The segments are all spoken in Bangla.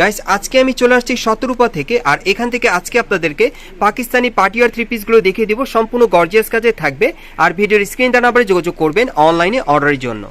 গাইস আজকে আমি চলে আসছি শতরূপা থেকে, আর এখান থেকে আজকে আপনাদেরকে পাকিস্তানি পাটিয়ার থ্রি পিসগুলো দেখিয়ে দিব। সম্পূর্ণ গর্জিয়াস কাজে থাকবে, আর ভিডিওর স্ক্রিন নাম্বারে যোগাযোগ করবেন অনলাইনে অর্ডারের জন্য।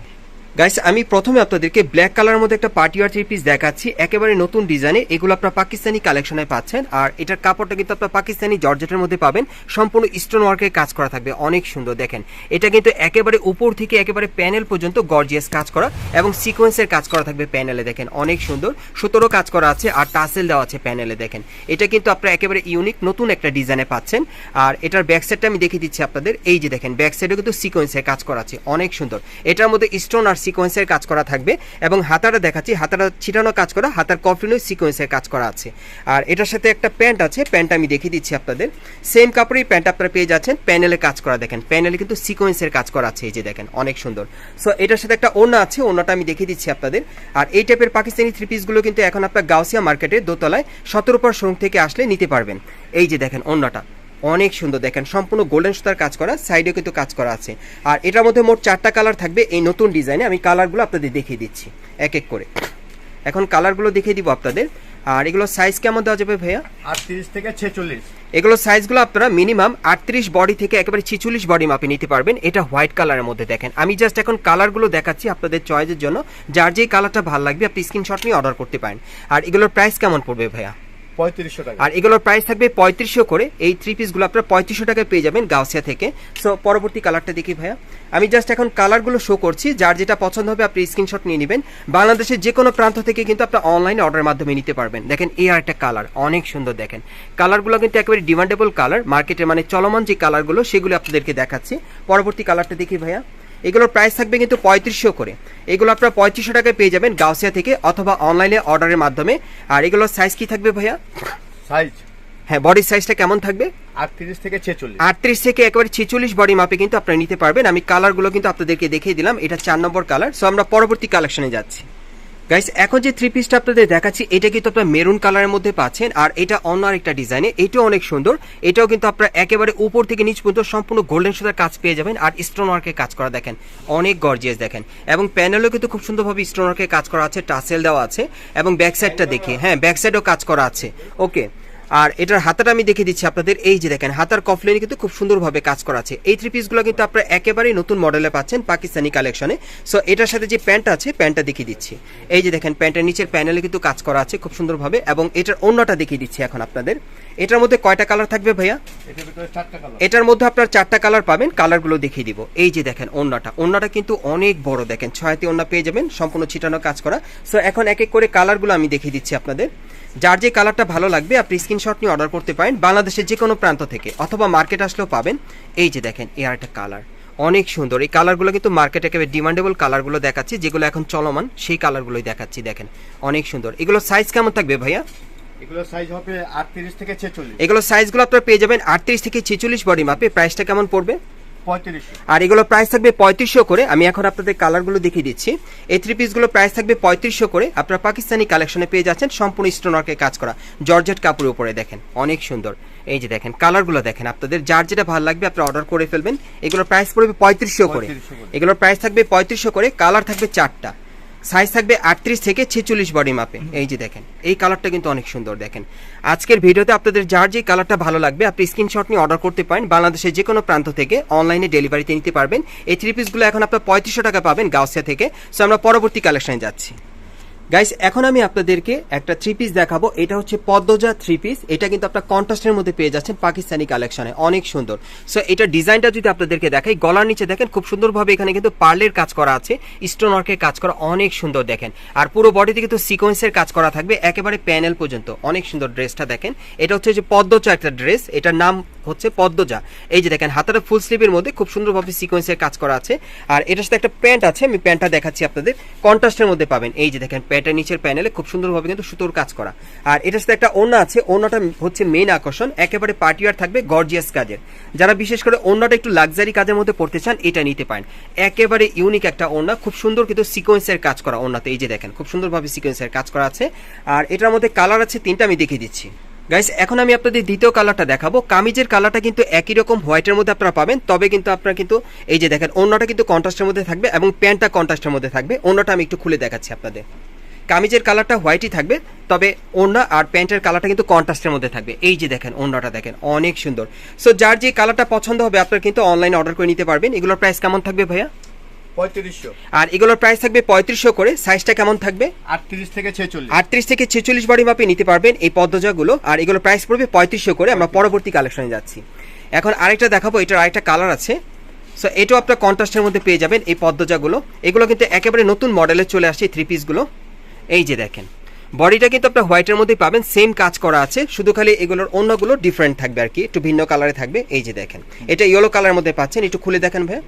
গাইস আমি প্রথমে আপনাদেরকে ব্ল্যাক কালারের মধ্যে একটা পাটিয়ার থ্রি পিস দেখাচ্ছি। একেবারে নতুন ডিজাইনে এগুলো আপনার পাকিস্তানি কালেকশনে পাচ্ছেন। আর এটার কাপড়টা কিন্তু আপনার পাকিস্তানি জর্জেটের মধ্যে পাবেন। সম্পূর্ণ স্টোন ওয়ার্কের কাজ করা থাকবে। অনেক সুন্দর, দেখেন। এটা কিন্তু একেবারে উপর থেকে একেবারে প্যানেল পর্যন্ত গর্জিয়াস কাজ করা এবং সিকোয়েন্সের কাজ করা থাকবে প্যানেলে দেখেন। অনেক সুন্দর। সুতোরও কাজ করা আছে আর টাসেল দেওয়া আছে প্যানেলে দেখেন। এটা কিন্তু আপনারা একেবারে ইউনিক নতুন একটা ডিজাইনে পাচ্ছেন। আর এটার ব্যাক সাইডটা আমি দেখিয়ে দিচ্ছি আপনাদের। এই যে, দেখেন ব্যাক সাইডে কিন্তু সিকোয়েন্সের কাজ করা আছে। অনেক সুন্দর। এটার মধ্যে স্টোন আর সিকোয়েন্সের কাজ করা থাকবে এবং হাতাটা দেখাচ্ছি হাতাটা ছিটানো কাজ করা, হাতার কফলিনও সিকোয়েন্সের কাজ করা আছে। আর এটার সাথে একটা প্যান্ট আছে প্যান্ট আমি দেখিয়ে দিচ্ছি আপনাদের। সেম কাপড়েই প্যান্ট আপনারা পেয়ে যাচ্ছেন, প্যানেলে কাজ করা দেখেন, প্যানেলে কিন্তু সিকোয়েন্সের কাজ করা আছে, এই যে দেখেন, অনেক সুন্দর। সো এটার সাথে একটা ওড়না আছে, ওড়নাটা আমি দেখিয়ে দিচ্ছি আপনাদের। আর এই টাইপের পাকিস্তানি থ্রি পিসগুলো কিন্তু এখন আপনার গাউসিয়া মার্কেটে দোতলায় সতেরো পর শোরুম থেকে আসলে নিতে পারবেন। এই যে দেখেন, ওড়নাটা। অনেক সুন্দর। দেখেন সম্পূর্ণ গোল্ডেন সুতার কাজ করা সাইডেও কিন্তু কাজ করা আছে। আর এটার মধ্যে মোট চারটা কালার থাকবে এই নতুন ডিজাইনে আমি কালারগুলো আপনাদের দেখিয়ে দিচ্ছি এক এক করে। এখন কালারগুলো দেখিয়ে দিব আপনাদের। আর এগুলো সাইজ কেমন দেওয়া যাবে ভাইয়া? আটত্রিশ থেকে ছেচল্লিশ। এগুলো সাইজগুলো আপনারা মিনিমাম আটত্রিশ বডি থেকে একেবারে ছিচল্লিশ বডি মাপে নিতে পারবেন। এটা হোয়াইট কালারের মধ্যে দেখেন। আমি জাস্ট এখন কালারগুলো দেখাচ্ছি আপনাদের চয়েসের জন্য। যার যেই কালারটা ভালো লাগবে আপনি স্ক্রিনশট নিয়ে অর্ডার করতে পারেন। আর এগুলোর প্রাইস কেমন পড়বে ভাইয়া? পঁয়ত্রিশশো টাকা। আর এগুলোর প্রাইস থাকবে পঁয়ত্রিশশো করে। এই থ্রি পিসগুলো আপনারা পঁয়ত্রিশশো টাকায় পেয়ে যাবেন গাউসিয়া থেকে। সো পরবর্তী কালারটা দেখি ভাইয়া। আমি জাস্ট এখন কালারগুলো শো করছি। যার যেটা পছন্দ হবে আপনি স্ক্রিনশট নিয়ে নেবেন। বাংলাদেশের যে কোনো প্রান্ত থেকে কিন্তু আপনার অনলাইনে অর্ডারের মাধ্যমে নিতে পারবেন। দেখেন, এই আর একটা কালার অনেক সুন্দর দেখেন। কালারগুলো কিন্তু একেবারে ডিমান্ডেবল কালার মার্কেটে মানে চলমান যে কালারগুলো সেগুলো আপনাদেরকে দেখাচ্ছি। পরবর্তী কালারটা দেখি ভাইয়া। এগুলোর প্রাইস থাকবে কিন্তু পঁয়ত্রিশশো করে। এগুলো আপনারা পঁয়ত্রিশশো টাকায় পেয়ে যাবেন গাউসিয়া থেকে অথবা অনলাইনে অর্ডারের মাধ্যমে। আর এগুলোর সাইজ কি থাকবে ভাইয়া? সাইজ হ্যাঁ বডির সাইজটা কেমন থাকবে? আটত্রিশ থেকে ছেচল্লিশ। আটত্রিশ থেকে একেবারে ছেচল্লিশ বডি মাপে কিন্তু আপনারা নিতে পারবেন। আমি কালারগুলো কিন্তু আপনাদেরকে দেখিয়ে দিলাম। এটা চার নম্বর কালার সো আমরা পরবর্তী কালেকশনে যাচ্ছি। গাইস এখন যে থ্রি পিসটা আপনাদের দেখাচ্ছি, এটা কিন্তু আপনার মেরুন কালারের মধ্যে পাচ্ছেন, আর এটা অন্য আরেকটা ডিজাইনে এটাও অনেক সুন্দর। এটাও কিন্তু আপনারা একেবারে উপর থেকে নিচ পর্যন্ত সম্পূর্ণ গোল্ডেন সুতার কাজ পেয়ে যাবেন, আর স্টোন ওয়ার্কের কাজ করা দেখেন, অনেক গর্জিয়াস দেখেন। এবং প্যানেলও কিন্তু খুব সুন্দরভাবে স্টোন ওয়ার্কের কাজ করা আছে টাসেল দেওয়া আছে, এবং ব্যাক সাইডটা দেখি হ্যাঁ ব্যাক সাইডও কাজ করা আছে। ওকে আর এটার হাতাটা আমি দেখিয়ে দিচ্ছি আপনাদের। এই যে দেখেন হাতার কফলেনে কিন্তু খুব সুন্দরভাবে কাজ করা আছে। এই থ্রি পিসগুলো কিন্তু আপনারা একেবারেই নতুন মডেলে পাচ্ছেন পাকিস্তানি কালেকশনে সো এটার সাথে যে প্যান্ট আছে প্যান্টটা দেখিয়ে দিচ্ছি। এই যে দেখেন প্যান্টের নিচের প্যানেলে কিন্তু কাজ করা আছে খুব সুন্দরভাবে এবং এটার অন্যটা দেখিয়ে দিচ্ছি এখন আপনাদের। এটার মধ্যে কয়টা কালার থাকবে ভাইয়া? এটার মধ্যে আপনার চারটা কালার পাবেন কালারগুলো দেখিয়ে দিব। এই যে দেখেন ওন্নাটা ওন্নাটা কিন্তু অনেক বড় দেখেন ছয়টি ওন্না পেয়ে যাবেন সম্পূর্ণ ছিটানো কাজ করা। সো এখন এক এক করে কালারগুলো আমি দেখিয়ে দিচ্ছি আপনাদের। যার যে কালারটা ভালো লাগবে আপনি স্ক্রিনশট নিয়ে অর্ডার করতে পারেন বাংলাদেশের যে কোনো প্রান্ত থেকে অথবা মার্কেট আসলেও পাবেন। এই যে দেখেন এ আর একটা কালার অনেক সুন্দর। এই কালারগুলো কিন্তু মার্কেটে একেবারে ডিমান্ডেবল কালারগুলো দেখাচ্ছি যেগুলো এখন চলমান সেই কালারগুলোই দেখাচ্ছি দেখেন। অনেক সুন্দর। এগুলো সাইজ কেমন থাকবে ভাইয়া? এগুলো সাইজ হবে আটত্রিশ থেকে ছেচল্লিশ। এগুলো সাইজগুলো আপনারা পেয়ে যাবেন আটত্রিশ থেকে ছেচল্লিশ বডি মাপে প্রাইসটা কেমন পড়বে? আর এগুলো প্রাইস থাকবে পঁয়ত্রিশশো করে। আমি এখন আপনাদের কালারগুলো দেখিয়ে দিচ্ছি। এই থ্রি পিসগুলো প্রাইস থাকবে পঁয়ত্রিশশো করে। আপনারা পাকিস্তানি কালেকশনে পেয়ে যাচ্ছেন সম্পূর্ণ স্টোনার্কে কাজ করা। জর্জেট কাপড়ের উপরে দেখেন অনেক সুন্দর। এই যে দেখেন কালারগুলো দেখেন আপনাদের। যার যেটা ভালো লাগবে আপনারা অর্ডার করে ফেলবেন। এগুলোর প্রাইস পড়বে পঁয়ত্রিশশো করে। 3500 করে। এগুলোর প্রাইস থাকবে পঁয়ত্রিশশো করে। কালার থাকবে চারটা। সাইজ থাকবে আটত্রিশ থেকে ছেচল্লিশ বডি মাপে এই যে দেখেন, এই কালারটা কিন্তু অনেক সুন্দর দেখেন। আজকের ভিডিওতে আপনাদের যার যে কালারটা ভালো লাগবে, আপনি স্ক্রিনশট নিয়ে অর্ডার করতে পারেন। বাংলাদেশের যে কোনো প্রান্ত থেকে অনলাইনে ডেলিভারিতে নিতে পারবেন। এই থ্রি পিসগুলো এখন আপনার পঁয়ত্রিশশো টাকা পাবেন গাউসিয়া থেকে। সো আমরা পরবর্তী কালেকশানে যাচ্ছি। গাইস এখন আমি আপনাদেরকে একটা থ্রি পিস দেখাবো। এটা হচ্ছে পদ্মজা থ্রি পিস এটা কিন্তু আপনার কন্ট্রাস্টের মধ্যে পেয়ে যাচ্ছেন পাকিস্তানি কালেকশনে অনেক সুন্দর। সো এটা ডিজাইনটা যদি আপনাদেরকে দেখাই, গলার নিচে দেখেন, খুব সুন্দরভাবে এখানে কিন্তু পার্লের কাজ করা আছে স্টোন ওয়ার্কের কাজ করা অনেক সুন্দর দেখেন। আর পুরো বডিতে কিন্তু সিকোয়েন্সের কাজ করা থাকবে, একেবারে প্যানেল পর্যন্ত। অনেক সুন্দর ড্রেসটা দেখেন। এটা হচ্ছে যে পদ্মজা একটা ড্রেস এটার নাম হচ্ছে পদ্মজা। এই যে দেখেন, হাতাটা ফুল স্লিভের মধ্যে খুব সুন্দরভাবে সিকোয়েন্সের কাজ করা আছে। আর এটার সাথে একটা প্যান্ট আছে, আমি প্যান্টটা দেখাচ্ছি আপনাদের। কন্ট্রাস্টের মধ্যে পাবেন। এই যে দেখেন প্যান্টের নিচের প্যানেলে খুব সুন্দরভাবে কিন্তু সুতোর কাজ করা। আর এটার সাথে একটা ওড়না আছে, ওড়নাটা হচ্ছে মেন আকর্ষণ। একেবারে পার্টিওয়ার থাকবে গর্জিয়াস কাজের। যারা বিশেষ করে ওড়নাটা একটু লাক্সারি কাজের মধ্যে পড়তে চান, এটা নিতে পারেন। একেবারে ইউনিক একটা ওড়না, খুব সুন্দর কিন্তু সিকোয়েন্সের কাজ করা ওনাতে এই যে দেখেন, খুব সুন্দরভাবে সিকোয়েন্সের কাজ করা আছে। আর এটার মধ্যে কালার আছে তিনটা, আমি দেখিয়ে দিচ্ছি। গাইস এখন আমি আপনাদের দ্বিতীয় কালারটা দেখাবো। কামিজের কালারটা কিন্তু একই রকম হোয়াইটের মধ্যে আপনারা পাবেন। তবে কিন্তু আপনারা কিন্তু, এই যে দেখেন, অন্যটা কিন্তু কন্ট্রাস্টের মধ্যে থাকবে এবং প্যান্টটা কন্ট্রাস্টের মধ্যে থাকবে। অন্যটা আমি একটু খুলে দেখাচ্ছি আপনাদের। কামিজের কালারটা হোয়াইটই থাকবে, তবে ওড়না আর প্যান্টের কালারটা কিন্তু কন্ট্রাস্টের মধ্যে থাকবে। এই যে দেখেন ওড়নাটা দেখেন, অনেক সুন্দর। সো যার যে কালারটা পছন্দ হবে, আপনারা কিন্তু অনলাইনে অর্ডার করে নিতে পারবেন। এগুলোর প্রাইস কেমন থাকবে ভাইয়া? পঁয়ত্রিশশো। আর এগুলোর প্রাইস থাকবে পঁয়ত্রিশশো করে। সাইজটা কেমন থাকবে? আটত্রিশ থেকে ছেচল্লিশ। আটত্রিশ থেকে ছেচল্লিশ বডি মাপে নিতে পারবেন এই পদ্মজাগুলো। আর এগুলো প্রাইস পড়বে পঁয়ত্রিশশো করে। আমরা পরবর্তী কালেকশনে যাচ্ছি। এখন আরেকটা দেখাবো এটার আরেকটা কালার আছে। সো এটাও আপনার কন্ট্রাস্টের মধ্যে পেয়ে যাবেন এই পদ্মজাগুলো। এগুলো কিন্তু একেবারে নতুন মডেলে চলে আসছে থ্রি পিসগুলো এই যে দেখেন বডিটা কিন্তু আপনার হোয়াইটের মধ্যেই পাবেন। সেম কাজ করা আছে শুধু খালি এগুলোর অন্যগুলো ডিফারেন্ট থাকবে আর কি। একটু ভিন্ন কালারে থাকবে। এই যে দেখেন এটা ইয়েলো কালারের মধ্যে পাচ্ছেন। একটু খুলে দেখেন ভাই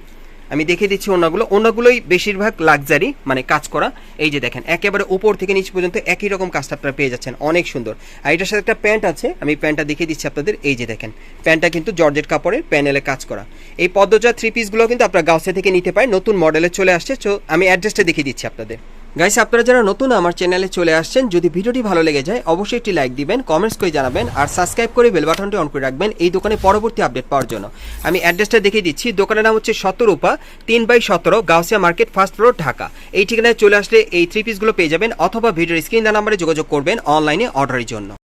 আমি দেখিয়ে দিচ্ছি অন্যগুলো অন্যগুলোই বেশিরভাগ লাক্সারি মানে কাজ করা। এই যে দেখেন, একেবারে উপর থেকে নিচ পর্যন্ত একই রকম কাজটা আপনারা পেয়ে যাচ্ছেন। অনেক সুন্দর। আর এটার সাথে একটা প্যান্ট আছে, আমি প্যান্টটা দেখিয়ে দিচ্ছি আপনাদের। এই যে দেখেন প্যান্টটা কিন্তু জর্জেট কাপড়ের প্যানেলে কাজ করা। এই পদ্মজা থ্রি পিসগুলো কিন্তু আপনারা গাউসে থেকে নিতে পারেন, নতুন মডেলে চলে আসছে। তো আমি অ্যাড্রেসটা দেখিয়ে দিচ্ছি আপনাদের। গাইস আপনারা যারা নতুন আমার চ্যানেলে চলে আসছেন, যদি ভিডিওটি ভালো লেগে যায়, অবশ্যই একটি লাইক দিবেন কমেন্টস করে জানাবেন, আর সাবস্ক্রাইব করে বেল বাটনটি অন করে রাখবেন এই দোকানে পরবর্তী আপডেট পাওয়ার জন্য। আমি অ্যাড্রেসটা দেখিয়ে দিচ্ছি, দোকানের নাম হচ্ছে শতরূপা, তিন বাই সতেরো, Gausia market first floor Dhaka. এই ঠিকানায় চলে আসলে এই থ্রি পিসগুলো পেয়ে যাবেন, অথবা ভিডিওর স্ক্রিন নাম্বারে যোগাযোগ করবেন অনলাইনে অর্ডারের জন্য।